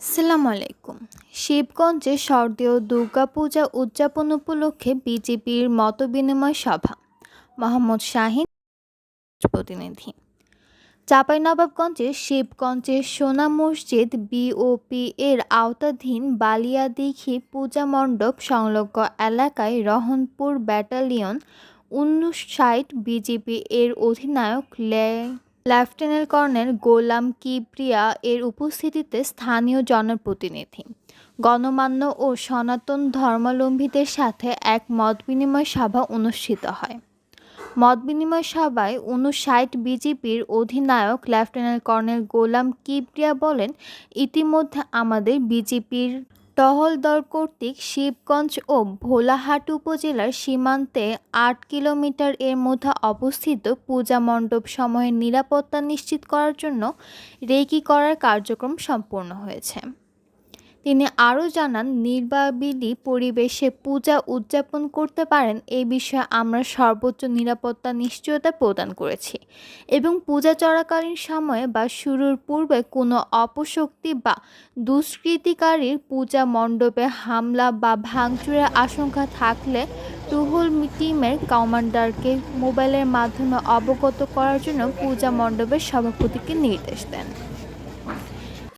আসসালামু আলাইকুম। শিবগঞ্জে শারদীয় দুর্গাপূজা উদযাপন উপলক্ষে বিজেপির মতবিনিময় সভা। মোহাম্মদ শাহিন, প্রতিনিধি। চাঁপাইনবাবগঞ্জের শিবগঞ্জের সোনা মসজিদ বিওপি এর আওতাধীন বালিয়াদিঘি পূজা মণ্ডপ সংলগ্ন এলাকায় রহনপুর ব্যাটালিয়ন উনষাট বিজেপি এর অধিনায়ক লে লেফটেন্যান্ট কর্নেল গোলাম কিবরিয়া এর উপস্থিতিতে স্থানীয় জনপ্রতিনিধি, গণমান্য ও সনাতন ধর্মাবলম্বীদের সাথে এক মতবিনিময় সভা অনুষ্ঠিত হয়। মতবিনিময় সভায় উনষাট বিজিবির অধিনায়ক লেফটেন্যান্ট কর্নেল গোলাম কিবরিয়া বলেন, ইতিমধ্যে আমাদের বিজেপির টহল দল কর্তৃক শিবগঞ্জ ও ভোলাহাট উপজেলার সীমান্তে আট কিলোমিটার এর মধ্যে অবস্থিত পূজা মণ্ডপ সময়ের নিরাপত্তা নিশ্চিত করার জন্য রেকি করার কার্যক্রম সম্পূর্ণ হয়েছে। তিনি আরও জানান নির্বাবিলি পরিবেশে পূজা উদযাপন করতে পারেন এ বিষয়ে আমরা সর্বোচ্চ নিরাপত্তা নিশ্চয়তা প্রদান করেছি এবং পূজা চলাকালীন সময়ে বা শুরুর পূর্বে কোনো অপশক্তি বা দুষ্কৃতিকারীর পূজা মণ্ডপে হামলা বা ভাঙচুরের আশঙ্কা থাকলে টুহুল টিমের কমান্ডারকে মোবাইলের মাধ্যমে অবগত করার জন্য পূজা মণ্ডপের সভাপতিকে নির্দেশ দেন।